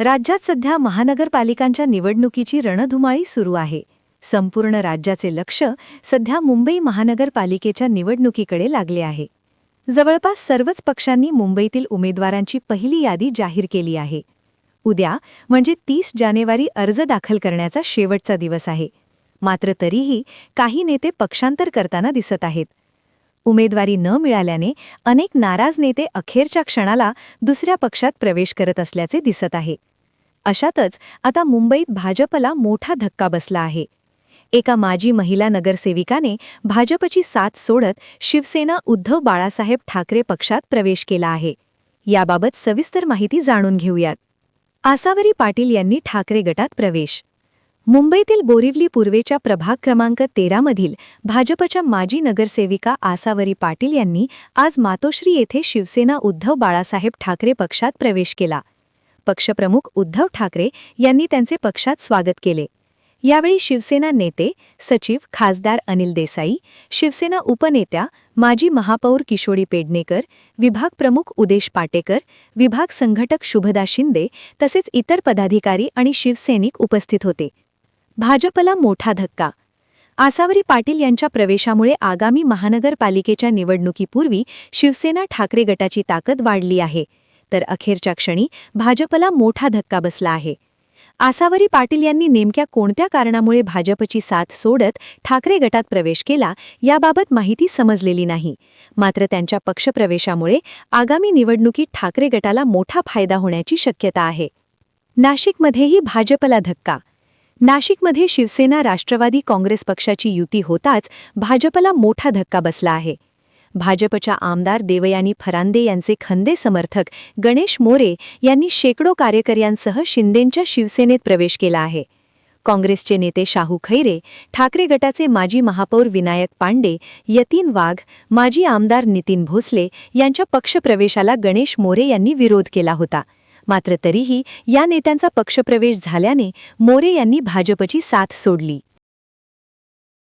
राज्यात सध्या महानगरपालिकांच्या निवडणुकीची रणधुमाळी सुरू आहे. संपूर्ण राज्याचे लक्ष सध्या मुंबई महानगरपालिकेच्या निवडणुकीकडे लागले आहे. जवळपास सर्वच पक्षांनी मुंबईतील उमेदवारांची पहिली यादी जाहीर केली आहे. उद्या म्हणजे तीस जानेवारी अर्ज दाखल करण्याचा शेवटचा दिवस आहे. मात्र तरीही काही नेते पक्षांतर करताना दिसत आहेत. उमेदवारी न मिळाल्याने अनेक नाराज नेते अखेरच्या क्षणाला दुसऱ्या पक्षात प्रवेश करत असल्याचे दिसत आहे. अशातच आता मुंबईत भाजपला मोठा धक्का बसला आहे. एका माजी महिला नगरसेविकाने भाजपची साथ सोडत शिवसेना उद्धव बाळासाहेब ठाकरे पक्षात प्रवेश केला आहे. याबाबत सविस्तर माहिती जाणून घेऊयात. आसावरी पाटील यांनी ठाकरे गटात प्रवेश मुंबईतील बोरिवली पूर्वेच्या प्रभाग क्रमांक तेरामधील भाजपच्या माजी नगरसेविका आसावरी पाटील यांनी आज मातोश्री येथे शिवसेना उद्धव बाळासाहेब ठाकरे पक्षात प्रवेश केला. पक्षप्रमुख उद्धव ठाकरे यांनी त्यांचे पक्षात स्वागत केले. यावेळी शिवसेना नेते सचिव खासदार अनिल देसाई शिवसेना उपनेत्या माजी महापौर किशोरी पेडणेकर विभाग प्रमुख उदेश पाटेकर विभाग संघटक शुभदा शिंदे तसेच इतर पदाधिकारी आणि शिवसैनिक उपस्थित होते. भाजपला मोठा धक्का. आसावरी पाटील यांच्या प्रवेशामुळे आगामी महानगरपालिकेच्या निवडणुकीपूर्वी शिवसेना ठाकरे गटाची ताकद वाढली आहे. तर अखेरच्या क्षणी भाजपला मोठा धक्का बसला आहे. आसावरी पाटील यांनी नेमक्या कोणत्या कारणामुळे भाजपची साथ सोडत ठाकरे गटात प्रवेश केला याबाबत माहिती समजलेली नाही. मात्र त्यांच्या पक्षप्रवेशामुळे आगामी निवडणुकीत ठाकरे गटाला मोठा फायदा होण्याची शक्यता आहे. नाशिकमध्येही भाजपला धक्का. नाशिकमध्ये शिवसेना राष्ट्रवादी काँग्रेस पक्षाची युती होताच भाजपला मोठा धक्का बसला आहे. भाजपच्या आमदार देवयानी फरांदे यांचे खंदे समर्थक गणेश मोरे यांनी शेकडो कार्यकर्यांसह शिंदेंच्या शिवसेनेत प्रवेश केला आहे. काँग्रेसचे नेते शाहू खैरे ठाकरे गटाचे माजी महापौर विनायक पांडे यतीन वाघ माजी आमदार नितीन भोसले यांच्या पक्षप्रवेशाला गणेश मोरे यांनी विरोध केला होता. मात्र तरीही या नेत्यांचा पक्षप्रवेश झाल्याने मोरे यांनी भाजपची साथ सोडली.